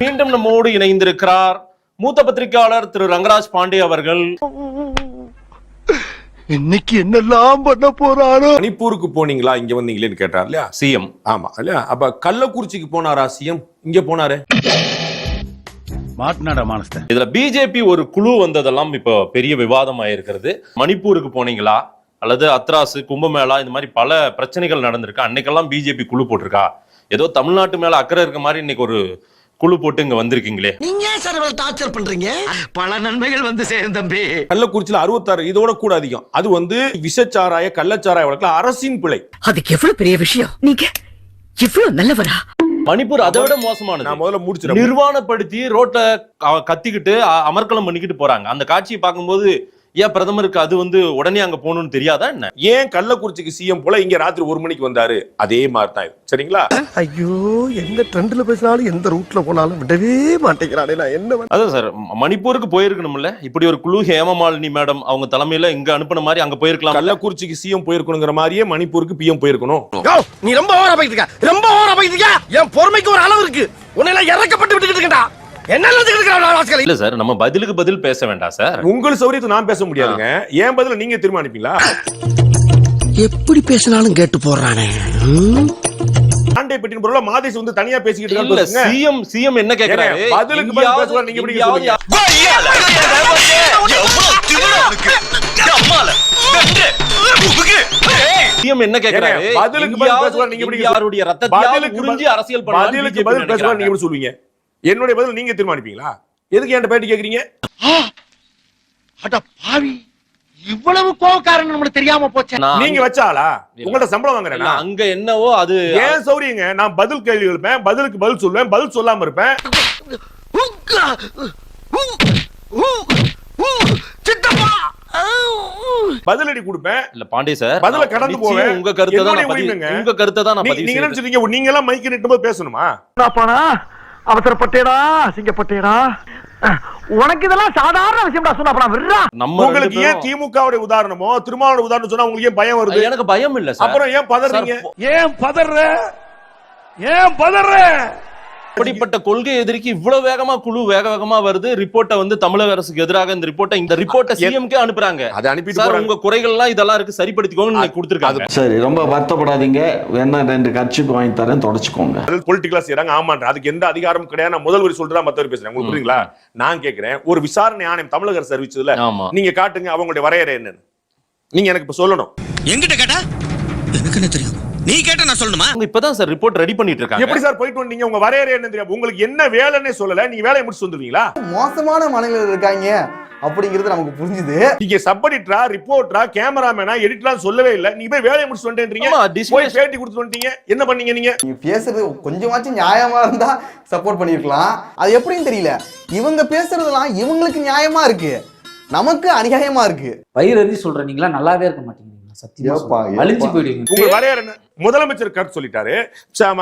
மீண்டும் நம்மோடு இணைந்திருக்கிறார் மூத்த பத்திரிகையாளர் திரு ரங்கராஜ் பாண்டே அவர்கள். இன்னைக்கு என்னெல்லாம் பண்ண போறாரோ? மணிப்பூருக்கு போனீங்களா? இங்க வந்தீங்களேன்னு கேட்டார் இல்லையா? சிஎம் ஆமா இல்லையா? அப்ப கள்ளக்குறிச்சிக்கு போனாரா சிஎம் இங்க போனாரு. மாட்டினாடா மானஸ்த இதுல பிஜேபி ஒரு குழு வந்ததெல்லாம் இப்போ பெரிய விவாதம் ஆயிருக்கிறது மணிப்பூருக்கு போனீங்களா? அல்லது அத்ராஸ் கும்பமேளா இந்த மாதிரி பல பிரச்சனைகள் நடந்திருக்கு. அன்னைக்கெல்லாம் பிஜேபி குழு போட்டிருக்கா? ஏதோ தமிழ்நாட்டு மேல அக்கறை இருக்க மாதிரி இன்னைக்கு ஒரு குழு போட்டு இங்க வந்திருக்கீங்களே. நீங்க சார் இவ்வளவு டார்ச்சர் பண்றீங்க? பல நன்மைகள் வந்து சேரும் தம்பி. கள்ளக்குறிச்சியில அறுபத்தாறு இதோட கூட அதிகம். அது வந்து விஷச்சாராய கள்ளச்சாராய வழக்குல அரசின் பிழை. அதுக்கு எவ்வளவு பெரிய விஷயம்? நீங்க இவ்வளவு நல்லவரா? மணிப்பூர் அதை விட நான் மோசமானது. முதல்ல முடிச்சிடறேன். நிர்வாணப்படுத்தி ரோட்ல கத்திக்கிட்டு அ- அமர்க்களம் பண்ணிக்கிட்டு போறாங்க. அந்த காட்சியை பார்க்கும்போது ஏன் பிரதமருக்கு அது வந்து உடனே அங்க போகணும்னு தெரியாதா என்ன? ஏன் கள்ளக்குறிச்சிக்கு சிஎம் போல இங்க ராத்திரி ஒரு மணிக்கு வந்தாரு? அதே மாதிரி தான். சரிங்களா? ஐயோ எந்த ட்ரெண்ட்ல பேசினாலும் எந்த ரூட்ல போனாலும் விடவே மாட்டேங்கிறானே நான். என்ன அதான் சார் மணிப்பூருக்கு போயிருக்கணும்ல. இப்படி ஒரு குழு ஹேமமாலினி மேடம் அவங்க தலைமையில இங்க அனுப்புன மாதிரி அங்க போயிருக்கலாம். கள்ளக்குறிச்சிக்கு சிஎம் போயிருக்கணுங்கிற மாதிரியே மணிப்பூருக்கு பிஎம் போயிருக்கணும். நீ ரொம்ப ஓவரா இருக்க. ரொம்ப ஓவரா இருக்க. என் பொறுமைக்கு ஒரு அளவு இருக்கு. உன்னை எல்லாம் இறக்கப்பட்டு விட்டுக்கிட்டு இருக்கா என்ன இல்ல சார் நம்ம பதிலுக்கு பதில் பேச வேண்டாம் சார். உங்கள் சௌரியத்தை நான் பேச முடியாதுங்க. ஏன் பதில நீங்க தீர்மானிப்பீங்களா? எப்படி பேசினாலும் கேட்டு போடுறானே. ம்? ஆண்டை பெட்டின் பொருளா மாதேஷ் வந்து தனியா பேசிக்கிட்டு இருக்காரு. சிஎம் சிஎம் என்ன கேக்குறாரு? பதிலுக்கு பதில் பேசுவார், நீங்க சொல்லுவீங்க? சிஎம் என்ன கேக்குறாரு? பதிலுக்கு பதில் பேசுவார், நீங்க எப்படி யாருடைய உறிஞ்சி பதில் அரசியல் பதிலுக்கு பதில் பேசுவார் நீங்க. எப்படி சொல்லுவீங்க? என்னுடைய பதில் நீங்க தீர்மானிப்பீங்களா? எதுக்கு என்கிட்ட பேட்டி கேக்குறீங்க? அட பாவி இவ்வளவு கோவக்காரன் நம்மளுக்கு தெரியாம போச்சே. நீங்க வச்சாளா உங்கள்ட்ட சம்பளம் இல்ல, வாங்குறேன்னா அங்க என்னவோ அது ஏன் சௌரியங்க நான் பதில் கேள்வி எழுப்பேன் பதிலுக்கு பதில் சொல்லுவேன் பதில் சொல்லாம இருப்பேன். சித்தப்பா! பதிலடி கொடுப்பேன். இல்ல பாண்டே சார் பதில கடந்து போவேன். உங்க கருத்தை தான். உங்க கருத்தை தான் நான் நீங்க. நினைச்சிருக்கீங்க நீங்க எல்லாம் மைக்கு நிட்டு பேசணுமா? பானா அவசரப்பட்டேடா சிங்கப்பட்டேடா உனக்கு இதெல்லாம் சாதாரண விஷயம்டா சொன்னா விடுறா. நம்ம உங்களுக்கு ஏன் திமுகவுடைய உதாரணமோ திருமாவளவ உதாரணம் சொன்னா உங்களுக்கு ஏன் பயம் வருது? எனக்கு பயம் இல்ல சார். அப்புறம் ஏன் பதறீங்க? ஏன் பதற? ஏன் பதற? அப்படிப்பட்ட கொள்கை எதிர்க்கு இவ்வளவு வேகமா குழு வேக வேகமா வருது. ரிப்போர்ட்டை வந்து தமிழக அரசுக்கு எதிராக இந்த ரிப்போர்ட்டை இந்த ரிப்போர்ட்டை சிஎம்கே அனுப்புறாங்க. அதை அனுப்பிட்டு உங்க குறைகள் எல்லாம் இதெல்லாம் இருக்கு. சரிப்படுத்திக்கோங்க கொடுத்துருக்காங்க. சரி ரொம்ப வருத்தப்படாதீங்க. வேணா ரெண்டு கட்சிக்கு வாங்கி தரேன் தொடச்சுக்கோங்க. பொலிட்டிக்கலா செய்யறாங்க ஆமான்ற அதுக்கு எந்த அதிகாரமும் கிடையாது. நான் முதல் வரி சொல்றதா மத்தவர் பேசுறேன். உங்களுக்கு புரியுங்களா நான் கேக்குறேன். ஒரு விசாரணை ஆணையம் தமிழக அரசு அறிவிச்சதுல ஆமா. நீங்க காட்டுங்க அவங்களுடைய வரையறை என்னன்னு. நீங்க எனக்கு இப்ப சொல்லணும். என்கிட்ட கேட்டா? எனக்கு என்ன தெரியும்? நீ கேட்ட நான் சொல்லணுமா? இப்பதான் சார் ரிப்போர்ட் ரெடி பண்ணிட்டு இருக்காங்க. எப்படி சார் போயிட்டு வந்தீங்க? உங்க வரையறை என்ன தெரியும் உங்களுக்கு என்ன வேலைன்னே சொல்லல. நீங்க வேலையை முடிச்சு வந்துருவீங்களா? மோசமான மனநிலையில் இருக்காங்க. அப்படிங்கிறது நமக்கு புரிஞ்சுது. நீங்க சப் எடிட்டரா ரிப்போர்ட்டரா கேமராமேனா எடிட்டரா சொல்லவே இல்ல. நீங்க போய் வேலையை முடிச்சு வந்துட்டீங்க போய் பேட்டி கொடுத்து வந்துட்டீங்க. என்ன பண்ணீங்க நீங்க? நீங்க பேசுறது கொஞ்சமாச்சும் நியாயமா இருந்தா சப்போர்ட் பண்ணிருக்கலாம். அது எப்படின்னு தெரியல. இவங்க பேசுறதெல்லாம் இவங்களுக்கு நியாயமா இருக்கு. நமக்கு அநியாயமா இருக்கு. வயிறு சொல்ற நீங்களா நல்லாவே இருக்க மாட்டீங்க சத்தியமா ஏப்பா, சொல்றேன். அழிஞ்சு ஏப்பா. போயிடுவீங்க உங்க வரையறை முதலமைச்சர் கருத்து சொல்லிட்டாரு.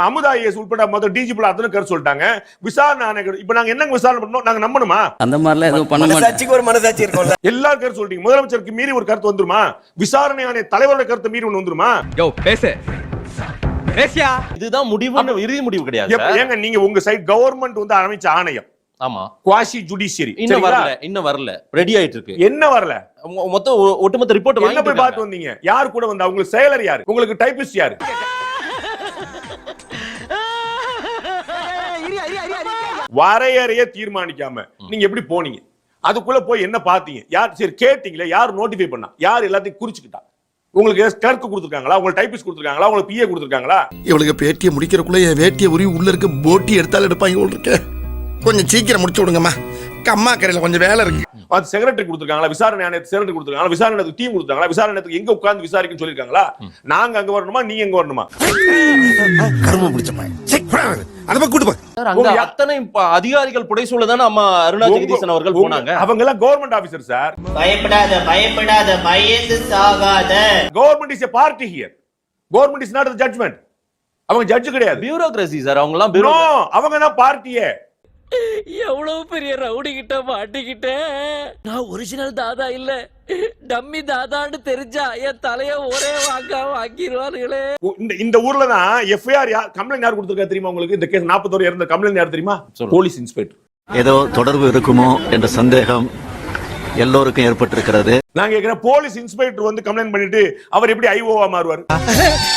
அமுதா ஐஎஸ் உட்பட மொத்தம் டிஜிபி அத்தனை கருத்து சொல்லிட்டாங்க. விசாரணை ஆணையர் இப்ப நாங்க என்னங்க விசாரணை பண்ணோம் நாங்க நம்பணுமா? அந்த மாதிரிலாம் எதுவும் பண்ண மாட்டேன் ஒரு மனசாட்சி இருக்கும்ல. எல்லாரும் கருத்து சொல்லிட்டீங்க. முதலமைச்சருக்கு மீறி ஒரு கருத்து வந்துருமா? விசாரணை ஆணைய தலைவரோட கருத்து மீறி ஒண்ணு வந்துருமா? யோ பேசு. பேசியா? இதுதான் முடிவுன்னு இறுதி முடிவு கிடையாது. ஏங்க நீங்க உங்க சைட் கவர்மெண்ட் வந்து அமைச்ச ஆணையம். ஆமா. குவாசி ஜுடிஷியரி இன்னும் வரல இன்னும் வரல. ரெடி ஆயிட்டு இருக்கு என்ன வரல? மொ- மொத்தம் ஒ- ஒட்டுமொத்த ரிப்போர்ட் என்ன போய் பார்த்து வந்தீங்க? யார் கூட வந்தா? உங்களுக்கு செயலர் யாரு? உங்களுக்கு டைபிஸ்ட் யாரு? வரையறைய தீர்மானிக்காம நீங்க எப்படி போனீங்க? அதுக்குள்ள போய் என்ன பாத்தீங்க யார் சரி கேட்டீங்களே யார் நோட்டிஃபை பண்ணா? யார் எல்லாத்தையும் குறிச்சுக்கிட்டா? உங்களுக்கு கிளர்க் கொடுத்துருக்காங்களா? உங்களுக்கு டைபிஸ்ட் கொடுத்துருக்காங்களா? உங்களுக்கு பிஏ கொடுத்துருக்காங்களா? இவளுக்கு பேட்டியை முடிக்கிறக்குள்ள என் வேட்டியை உருவி உள்ள இருக்க போட்டி எடுத்தாலும் எடுப்பாங்க போல இருக்கு. கொஞ்சம் சீக்கிரம் முடிச்சு விடுங்கம்மா. கம்மா கரையில கொஞ்சம் வேலை இருக்கு. அது செக்ரட்டரி கொடுத்துருக்காங்களா? விசாரணை ஆணையத்துக்கு செக்ரட்டரி கொடுத்துருக்காங்களா? விசாரணை டீம் கொடுத்தாங்களா விசாரணை எங்க உட்கார்ந்து விசாரிக்கன்னு சொல்லிருக்காங்களா? நாங்க அங்க வரணுமா? நீங்க எங்க வரணுமா? கருமம் பிடிச்ச அதை போய் கூட்டு போ. சார் அங்க உங்க யா- அத்தனை அதிகாரிகள் புடைசூழ தானே அம்மா அருணா ஜெகதீசன் அவர்கள் போனாங்க? அவங்க எல்லாம் கவர்மெண்ட் ஆபீசர் சார் பயப்படாத பயப்படாத பயந்து சாகாத. Government is a party here government is not judgement அவங்க ஜட்ஜ் கிடையாது. பியூரோகிரசி சார் அவங்க எல்லாம் No, அவங்க தான் பார்ட்டியே எவ்வளவு பெரிய ரவுடி கிட்ட மாட்டிக்கிட்டேன் நான் ஒரிஜினல் தாதா இல்ல. டம்மி தாதான்னு தெரிஞ்சா என் தலைய ஒரே வாங்கா வாங்கிடுவானுங்களே இந்த இந்த ஊர்ல தான் எஃப்ஐஆர் யார் கம்ப்ளைண்ட் யார் கொடுத்திருக்கா தெரியுமா உங்களுக்கு? இந்த கேஸ் நாற்பத்தோரு இறந்த கம்ப்ளைண்ட் யார் தெரியுமா. போலீஸ் இன்ஸ்பெக்டர் ஏதோ தொடர்பு இருக்குமோ என்ற சந்தேகம் எல்லோருக்கும் ஏற்பட்டிருக்கிறது. நான் கேக்குறேன் போலீஸ் இன்ஸ்பெக்டர் வந்து கம்ப்ளைண்ட் பண்ணிட்டு அவர் எப்படி ஐஓவா மாறுவார்?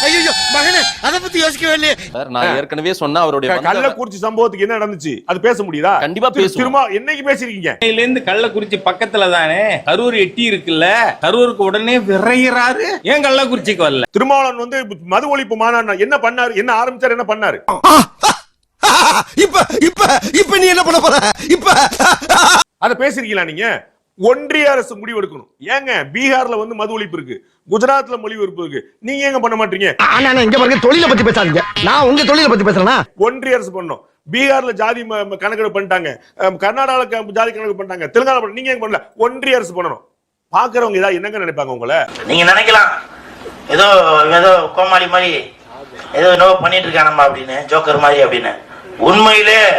ஐயோ மகனே அதை பத்தி யோசிக்கவே இல்லையே. சார் நான் ஏற்கனவே சொன்ன அவருடைய கள்ளக்குறிச்சி சம்பவத்துக்கு என்ன நடந்துச்சு? அது பேச முடியுதா? கண்டிப்பா பேசுவோம். திரும்ப என்னைக்கு பேசிருக்கீங்க இருந்து கள்ளக்குறிச்சி பக்கத்துல தானே கரூர் எட்டி இருக்குல்ல? கரூருக்கு உடனே விரைகிறாரு ஏன் கள்ளக்குறிச்சிக்கு வரல? திருமாவளவன் வந்து மது ஒழிப்பு மாநாடு என்ன பண்ணாரு? என்ன ஆரம்பிச்சாரு? என்ன பண்ணாரு? இப்ப இப்ப இப்ப நீ என்ன பண்ண போற? இப்ப அத பேசிருக்கீங்களா நீங்க? ஒன்றிய அரசு முடிவு எடுக்கணும் ஏங்க பீகார்ல வந்து மது ஒழிப்பு இருக்கு. குஜராத்ல மொழி ஒழிப்பு இருக்கு. நீங்க ஏங்க பண்ண மாட்டீங்க? ஆனா இங்க பாருங்க தொழிலை பத்தி பேசாதீங்க. நான் உங்க தொழிலை பத்தி பேசுறேனா? ஒன்றிய அரசு பண்ணணும். பீகார்ல ஜாதி கணக்கெடுப்பு பண்ணிட்டாங்க. அஹ் கர்நாடகால க- ஜாதி கணக்கு பண்ணிட்டாங்க. தெலுங்கானா நீங்க ஏங்க பண்ணல? ஒன்றிய அரசு பண்ணணும். பாக்குறவங்க ஏதாவது என்னங்க நினைப்பாங்க உங்களை? நீங்க நினைக்கலாம். ஏதோ ஏதோ கோமாளி மாதிரி ஏதோ என்னவோ பண்ணிட்டு இருக்கானம்மா அப்படின்னு ஜோக்கர் மாதிரி அப்படின்னு. உண்மையிலே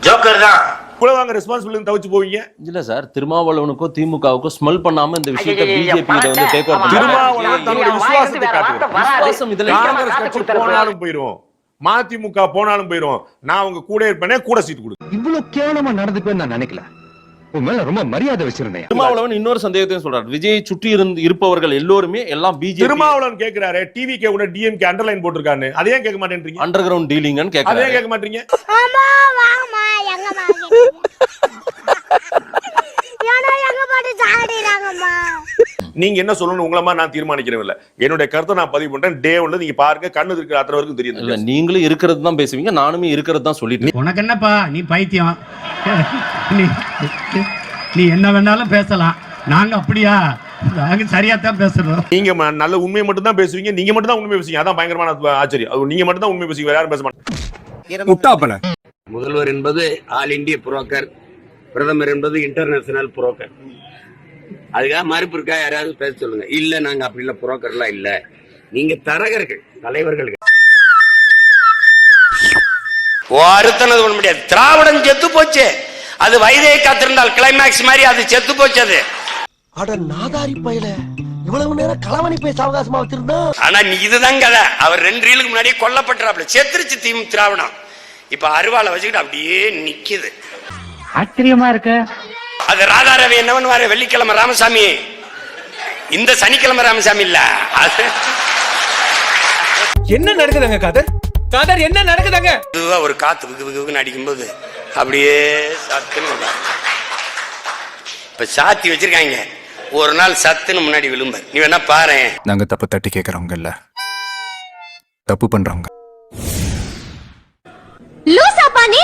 ஜோக்கர் தான். குலவாங்க ரெஸ்பான்சிபிலிட்டி தவிச்சு போவீங்க. இல்ல சார் திருமாவளவனுக்கோ திமுகவுக்கோ ஸ்மெல் பண்ணாம இந்த விஷயத்தை பிஜேபி வந்து டேக் ஓவர் திருமாவளவன் தன்னுடைய விசுவாசத்தை காட்டுவார் விசுவாசம் இதுல காங்கிரஸ் கட்சி போனாலும் போயிரும். மதிமுக போனாலும் போயிரும். நான் உங்க கூட இருப்பேனே கூட சீட் கொடு இவ்வளவு கேவலமா நடந்துக்குவேன்னு நான் நினைக்கல. உன் மேல ரொம்ப மரியாதை வச்சிருந்தேன். திருமாவளவன் இன்னொரு சந்தேகத்தையும் சொல்றாரு. விஜயை சுற்றி இருந்து இருப்பவர்கள் எல்லோருமே எல்லாம் பிஜேபி திருமாவளவன் கேக்குறாரு டிவி கே உட டிஎம்கே அண்டர்லைன் போட்டிருக்காரு அதே கேட்க மாட்டேன்றீங்க? அண்டர் கிரவுண்ட் டீலிங்னு அதே கேக்குறாரு கேட்க மாட்டீங்க? நீங்க என்ன சொல்லணும் உங்களமா நான் தீர்மானிக்கிறேன் இல்ல என்னுடைய கருத்தை நான் பதிவு பண்றேன். டே ஒன்று நீங்க பாருங்க கண்ணு இருக்கிற அத்தனை வரைக்கும் இல்ல தெரியும் நீங்களும் இருக்கிறது தான் பேசுவீங்க நானுமே இருக்கிறது தான் சொல்லிட்டு இருக்கேன். உனக்கு என்னப்பா நீ பைத்தியம். நீ நீ என்ன வேணாலும் பேசலாம். நாங்க அப்படியா? நாங்க சரியா தான் பேசுறோம். நீங்க நல்ல உண்மையை மட்டும் தான் பேசுவீங்க. நீங்க மட்டும் தான் உண்மை பேசுவீங்க. அதான் பயங்கரமான ஆச்சரியம். அது நீங்க மட்டும் தான் உண்மை பேசுவீங்க. வேற யாரும் பேச மாட்டாங்க. முதல்வர் என்பது ஆல் இந்திய புரோக்கர். பிரதமர் என்பது இன்டர்நேஷனல் புரோக்கர். அதுக்காக மறுப்பு இருக்கா? யாராவது பேச சொல்லுங்க. இல்ல நாங்க அப்படி இல்ல புரோக்கர்லாம் இல்ல. நீங்க தரகர்கள் தலைவர்கள். அறுத்தனது பண்ண முடியாது. திராவிடம் செத்து போச்சு. அது வயதை காத்திருந்தால் கிளைமேக்ஸ் மாதிரி அது செத்து போச்சு அது. அட நாதாரி பயல. இவ்வளவு நேரம் களவணி பேச அவகாசமா வச்சிருந்தா? ஆனா நீ இதுதான் கதை. அவர் ரெண்டு ரீலுக்கு முன்னாடியே கொல்லப்பட்டுறாப்ல செத்துருச்சு தீம் திராவிடம். இப்ப அருவாளை வச்சுக்கிட்டு அப்படியே நிக்குது. ஆச்சரியமா இருக்கு. அது ராதாரவி என்ன பண்ணுவாரு வெள்ளிக்கிழமை ராமசாமி. இந்த சனிக்கிழமை ராமசாமி இல்ல. என்ன நடக்குதுங்க காதர்? காதர் என்ன நடக்குதுங்க? இதுவா ஒரு காத்து விகு விகுன்னு அடிக்கும்போது அப்படியே சத்துன்னு இப்ப சாத்தி வச்சிருக்காங்க. ஒரு நாள் சத்துன்னு முன்னாடி விழும்பார் நீ வேணா பாரு. நாங்க தப்பு தட்டி கேக்குறவங்க இல்ல. தப்பு பண்றவங்க. லூசாப்பா நீ